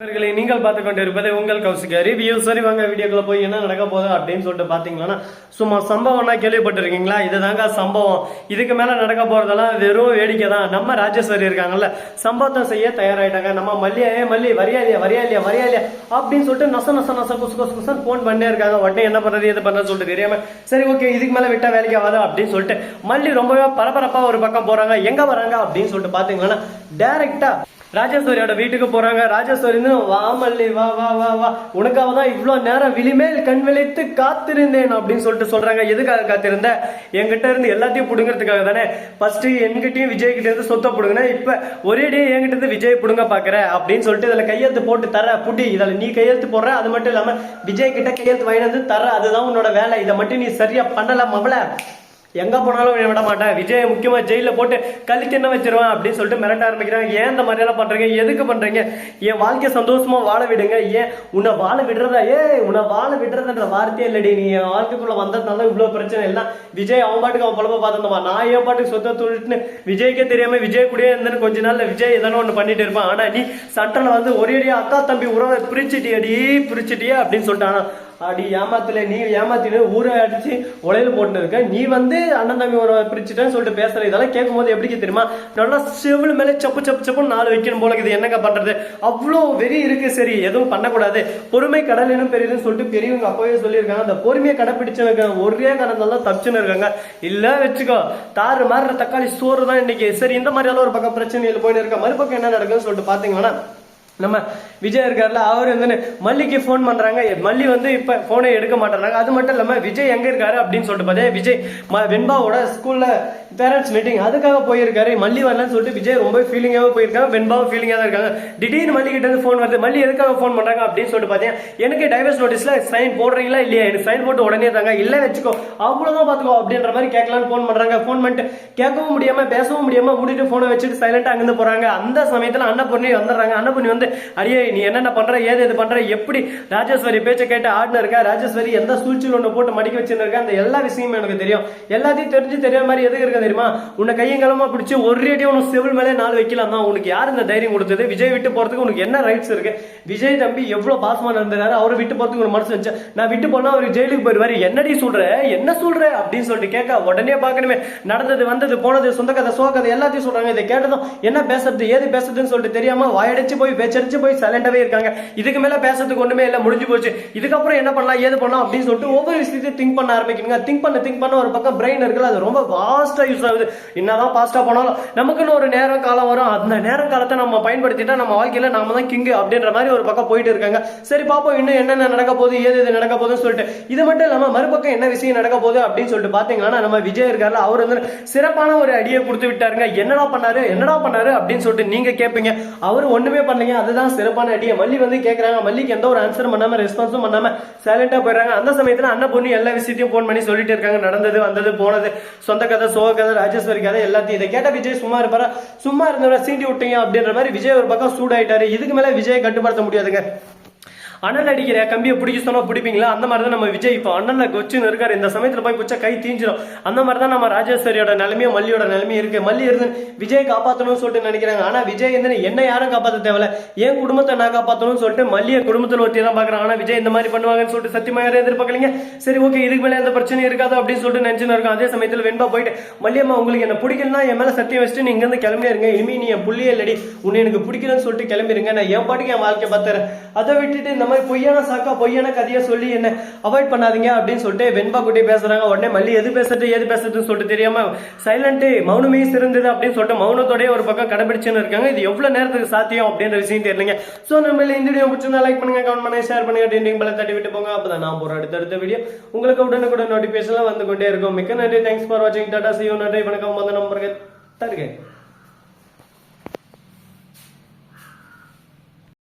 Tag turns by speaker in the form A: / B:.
A: நண்பர்களை நீங்கள் பார்த்து கொண்டு இருப்பதை உங்கள் கௌசிக்க ரிவ்யூ சரி வாங்க வீடியோக்குள்ள போய் என்ன நடக்க போகுது அப்படின்னு சொல்லிட்டு பாத்தீங்கன்னா சும்மா சம்பவம்னா கேள்விப்பட்டிருக்கீங்களா? இதுதாங்க சம்பவம். இதுக்கு மேல நடக்க போறதெல்லாம் வெறும் வேடிக்கை தான். நம்ம ராஜேஸ்வரி இருக்காங்கல்ல சம்பவத்தை செய்ய தயாராயிட்டாங்க. நம்ம மல்லியா மல்லி வரியா இல்லையா வரியா இல்லையா வரியா இல்லையா அப்படின்னு சொல்லிட்டு நச நச நச குசு குசு குசன் போன் பண்ணே இருக்காங்க. உடனே என்ன பண்றது எது பண்ணுறது சொல்லிட்டு தெரியாம சரி ஓகே இதுக்கு மேல விட்டா வேலைக்கு ஆகாது அப்படின்னு சொல்லிட்டு மல்லி ரொம்பவே பரபரப்பா ஒரு பக்கம் போறாங்க. எங்க வராங்க அப்படின்னு சொல்லிட்டு பாத்தீங்கன்னா டேரெக்டாக ராஜேஸ்வரியோட வீட்டுக்கு போறாங்க. ராஜேஸ்வரி வாமல்லி வா மல்லி வா வா வா வா. உனக்காக தான் இவ்வளோ நேரம் விழிமேல் கண் விழித்து காத்திருந்தேன் அப்படின்னு சொல்லிட்டு சொல்றாங்க. எதுக்காக காத்திருந்த? என்கிட்ட இருந்து எல்லாத்தையும் புடுங்கிறதுக்காக தானே. ஃபர்ஸ்ட் என்கிட்டயும் விஜய் கிட்ட இருந்து சொத்தை புடுங்கினா. இப்ப ஒரேடியே என்கிட்ட இருந்து விஜய் புடுங்க பாக்குற அப்படின்னு சொல்லிட்டு இதுல கையெழுத்து போட்டு தர புட்டி இதுல நீ கையெழுத்து போடுற. அது மட்டும் இல்லாம விஜய் கிட்ட கையெழுத்து வாங்கினது வந்து தர. அதுதான் உன்னோட வேலை. இதை மட்டும் நீ சரியா பண்ணல மவள. எங்க போனாலும் விட மாட்டேன். விஜய் முக்கியமா ஜெயில போட்டு கழுத்து என்ன வச்சிருவேன் அப்படின்னு சொல்லிட்டு மிரட்ட ஆரம்பிக்கிறாங்க. ஏன் இந்த மாதிரி எல்லாம் பண்றீங்க? எதுக்கு பண்றீங்க? என் வாழ்க்கையை சந்தோஷமா வாழ விடுங்க. ஏன் உன்னை வாழ விடுறதா? ஏ உன்னை வாழ விடுறதுன்ற வார்த்தையே இல்லடி. நீ என் வாழ்க்கைக்குள்ள வந்ததுனால இவ்வளவு பிரச்சனை எல்லாம் விஜய் அவன் பாட்டுக்கு அவன் பொழப்ப பார்த்துருந்தவா நான் என் பாட்டுக்கு சொத்த தொழில்னு விஜய்க்கே தெரியாம விஜய் கூடயே இருந்தேன்னு கொஞ்ச நாள்ல விஜய் எதனா ஒண்ணு பண்ணிட்டு இருப்பான். ஆனா நீ சட்டனை வந்து ஒரே அக்கா தம்பி உறவை பிரிச்சுட்டியடி பிரிச்சிட்டியே அப்படின்னு சொல்லிட்டானா. அடி ஏமாத்தல நீ ஏமாத்திட்டு ஊரை அடிச்சு உலையில போட்டு இருக்க. நீ வந்து அண்ணன் தம்பி ஒரு பிரிச்சுட்டேன்னு சொல்லிட்டு பேசுற. இதெல்லாம் கேட்கும்போது எப்படி தெரியுமா? நல்லா செவில் மேல சப்பு சப்பு சப்பு நாலு வைக்கணும் போல இது என்னங்க பண்றது? அவ்வளோ வெறி இருக்கு சரி. எதுவும் பண்ணக்கூடாது. பொறுமை கடலினும் பெரியதுன்னு சொல்லிட்டு பெரியவங்க அப்பவே சொல்லியிருக்காங்க. அந்த பொறுமையை கடைப்பிடிச்சவங்க ஒரே காரணத்தால தான் தப்பிச்சுன்னு இருக்காங்க. இல்ல வச்சுக்கோ. தாறு மாறுற தக்காளி சோறு தான் இன்னைக்கு. சரி இந்த மாதிரியான ஒரு பக்கம் பிரச்சனையில் போயின்னு இருக்க. மறுபக்கம் என்ன நடக்குதுன்னு சொல்லிட்டு பாத்தீங்கன்னா நம்ம விஜய் இருக்கார்ல அவர் வந்து மல்லிக்கு ஃபோன் பண்றாங்க. மல்லி வந்து இப்ப போனை எடுக்க மாட்டேறாங்க அது மட்டும் இல்லாம விஜய் எங்க இருக்காரு அப்படின்னு சொல்லிட்டு பார்த்தா விஜய் ம- வெண்பாவோட ஸ்கூல்ல பேரண்ட்ஸ் மீட்டிங் அதுக்காக போயிருக்காரு. மல்லி வரலன்னு சொல்லிட்டு விஜய் ரொம்ப ஃபீலிங்காக போயிருக்காங்க. வெண்பாவும் ஃபீலிங்காக தான் இருக்காங்க. திடீர்னு மல்லி கிட்ட இருந்து ஃபோன் வருது. மல்லி எதுக்காக ஃபோன் பண்றாங்க அப்படின்னு சொல்லிட்டு பார்த்தேன் எனக்கு டைவர்ஸ் நோட்டீஸ்ல சைன் போடுறீங்களா இல்லையா? எனக்கு சைன் போட்டு உடனே தாங்க. இல்ல வச்சுக்கோ. அவ்வளவுதான் பாத்துக்கோ அப்படின்ற மாதிரி கேட்கலான்னு ஃபோன் பண்றாங்க. ஃபோன் பண்ணிட்டு கேட்கவும் முடியாம பேசவும் முடியாம மூடிட்டு போனை வச்சுட்டு சைலண்டா அங்கிருந்து போறாங்க. அந்த சமயத்துல அன்னபூர்ணி வந்துடுறாங்க. அன்னபூர்ணி வந்து அடியே நீ என்னென்ன பண்ற ஏது இது பண்ற எப்படி ராஜேஸ்வரி பேச்சை கேட்டு ஆடின இருக்கா ராஜேஸ்வரி எந்த சூழ்ச்சியில் ஒன்று போட்டு மடிக்க வச்சிருக்கா அந்த எல்லா விஷயமும் எனக்கு தெரியும். எல்லாத்தையும் தெரிஞ்சு தெரியாத மாதிரி எதுக்கு இருக்க தெரியுமா? உன்னை கையங்கலமா பிடிச்சி ஒரேடியா உனக்கு செவில் மேலே நாலு வைக்கலாம் தான் உனக்கு யார் இந்த தைரியம் கொடுத்தது? விஜய் விட்டு போறதுக்கு உனக்கு என்ன ரைட்ஸ் இருக்கு? விஜய் தம்பி எவ்வளவு பாசமா நடந்தாரு அவரை விட்டு போறதுக்கு ஒரு மனசு வச்சு நான் விட்டு போனா அவர் ஜெயிலுக்கு போயிருவாரு என்னடி சொல்ற? என்ன சொல்ற? அப்படின்னு சொல்லிட்டு கேட்க உடனே பார்க்கணுமே. நடந்தது வந்தது போனது சொந்த கதை சோ கதை எல்லாத்தையும் சொல்றாங்க. இதை கேட்டதும் என்ன பேசுறது ஏது பேசுறதுன்னு சொல்லிட்டு தெரியாம வாயடிச்சு போய் சிரிச்சு போய் சைலண்டாவே இருக்காங்க. இதுக்கு மேல பேசுறதுக்கு ஒண்ணுமே இல்ல முடிஞ்சு போச்சு. இதுக்கப்புறம் என்ன பண்ணலாம் ஏது பண்ணலாம் அப்படின்னு சொல்லிட்டு ஒவ்வொரு விஷயத்தையும் திங்க் பண்ண ஆரம்பிக்கணுங்க. திங்க் பண்ண திங்க் பண்ண ஒரு பக்கம் பிரெயின் இருக்குல்ல அது ரொம்ப ஃபாஸ்டா யூஸ் ஆகுது. என்னதான் ஃபாஸ்டா போனாலும் நமக்குன்னு ஒரு நேரம் காலம் வரும். அந்த நேரம் காலத்தை நம்ம பயன்படுத்திட்டா நம்ம வாழ்க்கையில நாம தான் கிங்கு அப்படின்ற மாதிரி ஒரு பக்கம் போயிட்டு இருக்காங்க. சரி பாப்போம் இன்னும் என்னென்ன நடக்க போகுது ஏது இது நடக்க போகுதுன்னு சொல்லிட்டு. இது மட்டும் இல்லாம மறுபக்கம் என்ன விஷயம் நடக்க போகுது அப்படின்னு சொல்லிட்டு பாத்தீங்கன்னா நம்ம விஜய் இருக்காருல அவர் வந்து சிறப்பான ஒரு அடியை கொடுத்து விட்டாருங்க. என்னடா பண்ணாரு என்னடா பண்ணாரு அப்படின்னு சொல்லிட்டு நீங்க கேட்பீங்க அவர் ஒண்ணுமே பண்ணீங்க அதுதான் சிறப்பான அடியை மல்லி வந்து கேட்குறாங்க மல்லிக்கு எந்த ஒரு ஆன்சரும் பண்ணாம ரெஸ்பான்ஸும் பண்ணாம சைலண்டா போயிடுறாங்க. அந்த சமயத்துல அண்ணன் பொண்ணு எல்லா விஷயத்தையும் போன் பண்ணி சொல்லிட்டு இருக்காங்க. நடந்தது வந்தது போனது சொந்த கதை சோக கதை ராஜேஸ்வரி கதை எல்லாத்தையும் இதை கேட்ட விஜய் சும்மா இருப்பாரா? சும்மா இருந்தவரை சீண்டி விட்டீங்க அப்படின்ற மாதிரி விஜய் ஒரு பக்கம் சூடாயிட்டாரு. இதுக்கு மேல விஜயை கட்டுப்படுத்த முடியாதுங்க. அண்ணன் அடிக்கிற கம்பியை பிடிக்க சொன்னா பிடிப்பீங்களா? அந்த மாதிரி தான் நம்ம விஜய். இப்போ அண்ணன்ல கொச்சுன்னு இருக்காரு. இந்த சமயத்துல போய் பிடிச்சா கை தீஞ்சிடும் அந்த மாதிரி தான் நம்ம ராஜேஸ்வரியோட நிலைமையும் மல்லியோட நிலைமையும் இருக்கு. மல்லி இருந்து விஜய் காப்பாற்றணும்னு சொல்லிட்டு நினைக்கிறாங்க. ஆனா விஜய் இருந்து என்ன யாரும் காப்பாற்ற தேவையில்ல. என் குடும்பத்தை நான் காப்பாற்றணும்னு சொல்லிட்டு மல்லியை குடும்பத்தில் ஒருத்தி தான் பாக்குறாங்க ஆனா விஜய் இந்த மாதிரி பண்ணுவாங்கன்னு சொல்லிட்டு சத்தியமா யாரும் எதிர்பார்க்கலீங்க. சரி ஓகே இதுக்கு மேல எந்த பிரச்சனையும் இருக்காது அப்படின்னு சொல்லிட்டு நினைச்சுன்னு இருக்கும். அதே சமயத்தில் வெண்பா போயிட்டு மல்லியம்மா உங்களுக்கு என்ன பிடிக்கலன்னா என் மேல சத்தியம் வச்சுட்டு நீங்க இருந்து கிளம்பி இருங்க. இனிமே நீ என் புள்ளியே இல்லடி. உன்னை எனக்கு பிடிக்கலன்னு சொல்லிட்டு கிளம்பிருங்க. நான் என் பாட்டுக்கு என் வாழ்க்கை பார்த்துறேன். அதை விட்டுட்டு இந்த மாதிரி பொய்யான சாக்கா பொய்யான கதையை சொல்லி என்ன அவாய்ட் பண்ணாதீங்க அப்படின்னு சொல்லிட்டு வெண்பா குட்டி பேசுறாங்க. உடனே மல்லி எது பேசுறது எது பேசுறதுன்னு சொல்லிட்டு தெரியாம சைலண்ட் மௌனமே சிறந்தது அப்படின்னு சொல்லிட்டு மௌனத்தோடய ஒரு பக்கம் கடைபிடிச்சுன்னு இருக்காங்க. இது எவ்வளவு நேரத்துக்கு சாத்தியம் அப்படின்ற விஷயம் தெரியலங்க. சோ நம்ம இந்த வீடியோ பிடிச்சிருந்தா லைக் பண்ணுங்க கமெண்ட் பண்ணுங்க ஷேர் பண்ணுங்க டிண்டிங் பல தட்டி விட்டு போங்க. அப்பதான் நான் போற அடுத்தடுத்த வீடியோ உங்களுக்கு உடனுக்குடன் நோட்டிபிகேஷன் வந்து கொண்டே இருக்கும். மிக்க நன்றி. தேங்க்ஸ் ஃபார் வாட்சிங் டாடா சியூ நன்றி. வணக்கம். வந்த நம்பருக்கு தருகேன்